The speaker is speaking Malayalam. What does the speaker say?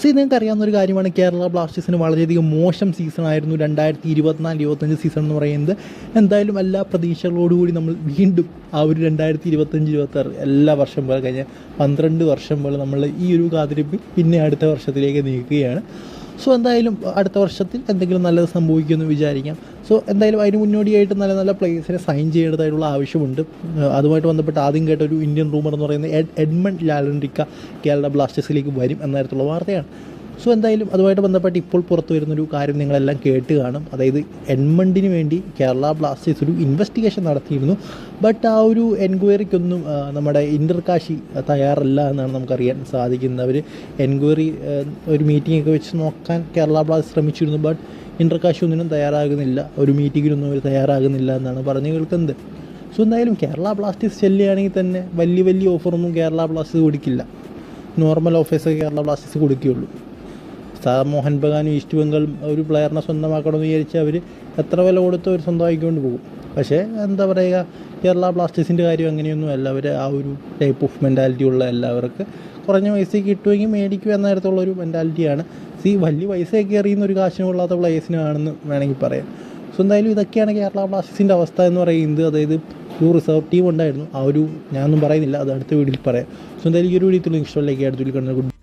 സോ നിങ്ങൾക്ക് അറിയാവുന്ന ഒരു കാര്യമാണ് കേരള ബ്ലാസ്റ്റേഴ്സിന് വളരെയധികം മോശം സീസൺ ആയിരുന്നു രണ്ടായിരത്തി ഇരുപത്തിനാല് ഇരുപത്തഞ്ച് സീസൺ എന്ന് പറയുന്നത്. എന്തായാലും എല്ലാ പ്രതീക്ഷകളോടുകൂടി നമ്മൾ വീണ്ടും ആ ഒരു രണ്ടായിരത്തി ഇരുപത്തഞ്ച് ഇരുപത്താറ് എല്ലാ വർഷം പോലെ കഴിഞ്ഞ പന്ത്രണ്ട് വർഷം പോലെ നമ്മൾ ഈ ഒരു കാതിരിപ്പ് പിന്നെ അടുത്ത വർഷത്തിലേക്ക് നീക്കുകയാണ്. സോ എന്തായാലും അടുത്ത വർഷത്തിൽ എന്തെങ്കിലും നല്ലത് സംഭവിക്കുമെന്ന് വിചാരിക്കാം. സോ എന്തായാലും അതിന് മുന്നോടിയായിട്ട് നല്ല നല്ല പ്ലേയേഴ്സിനെ സൈൻ ചെയ്യേണ്ടതായിട്ടുള്ള ആവശ്യമുണ്ട്. അതുമായിട്ട് ബന്ധപ്പെട്ട് ആദ്യം കേട്ട ഒരു ഇന്ത്യൻ റൂമർ എന്ന് പറയുന്നത് എഡ് എഡ്മണ്ട് ലാലൻഡിക്ക കേരള ബ്ലാസ്റ്റേഴ്സിലേക്ക് വരും എന്ന തരത്തിലുള്ള വാർത്തയാണ്. സോ എന്തായാലും അതുമായിട്ട് ബന്ധപ്പെട്ട് ഇപ്പോൾ പുറത്തു വരുന്നൊരു കാര്യം നിങ്ങളെല്ലാം കേട്ട് കാണും. അതായത് എൻമണ്ടിന് വേണ്ടി കേരള ബ്ലാസ്റ്റേഴ്സ് ഒരു ഇൻവെസ്റ്റിഗേഷൻ നടത്തിയിരുന്നു. ബട്ട് ആ ഒരു എൻക്വയറിക്കൊന്നും നമ്മുടെ ഇന്റർകാശി തയ്യാറല്ല എന്നാണ് നമുക്കറിയാൻ സാധിക്കുന്നത്. അവർ എൻക്വയറി ഒരു മീറ്റിംഗ് ഒക്കെ വെച്ച് നോക്കാൻ കേരള ബ്ലാസ്റ്റേഴ്സ് ശ്രമിച്ചിരുന്നു. ബട്ട് ഇന്റർകാശി ഒന്നിനും തയ്യാറാകുന്നില്ല. ഒരു മീറ്റിങ്ങിനൊന്നും അവർ തയ്യാറാകുന്നില്ല എന്നാണ് പറഞ്ഞു കേൾക്കുന്നത്. സോ എന്തായാലും കേരള ബ്ലാസ്റ്റേഴ്സ് ചെല്ലുകയാണെങ്കിൽ തന്നെ വലിയ വലിയ ഓഫറൊന്നും കേരള ബ്ലാസ്റ്റേഴ്സ് കൊടുക്കില്ല. നോർമൽ ഓഫേഴ്സൊക്കെ കേരള ബ്ലാസ്റ്റേഴ്സ് കൊടുക്കുകയുള്ളൂ. സാ മോഹൻ ബഗാനും ഈസ്റ്റ് ബംഗാളും ഒരു പ്ലെയറിനെ സ്വന്തമാക്കണമെന്ന് വിചാരിച്ച് അവർ എത്ര വില കൊടുത്ത് അവർ സ്വന്തമാക്കിക്കൊണ്ട് പോകും. പക്ഷേ എന്താ പറയുക കേരള ബ്ലാസ്റ്റേഴ്സിന്റെ കാര്യം അങ്ങനെയൊന്നും അല്ല അവർ ആ ഒരു ടൈപ്പ് ഓഫ് മെന്റാലിറ്റി ഉള്ള എല്ലാവർക്ക് കുറഞ്ഞ പൈസയ്ക്ക് കിട്ടുമെങ്കിൽ മേടിക്കുക എന്ന തരത്തിലുള്ള ഒരു മെന്റാലിറ്റിയാണ് സി വലിയ പൈസയൊക്കെ എറിയുന്ന ഒരു കാശിനും കൊള്ളാത്ത പ്ലേയേഴ്സിനാണെന്ന് വേണമെങ്കിൽ പറയാം. സോ എന്തായാലും ഇതൊക്കെയാണ് കേരള ബ്ലാസ്റ്റേഴ്സിന്റെ അവസ്ഥ എന്ന് പറയുന്നത്. അതായത് ഒരു റിസർവ് ടീം ഉണ്ടായിരുന്നു. ആ ഒരു ഞാനൊന്നും പറയുന്നില്ല. അത് അടുത്ത വീഡിയോയിൽ പറയാം. സോ എന്തായാലും ഈ ഒരു വീഡിയോ ഇഷ്ടമല്ലേ അടുത്ത വീഡിയോ കാണുന്നത്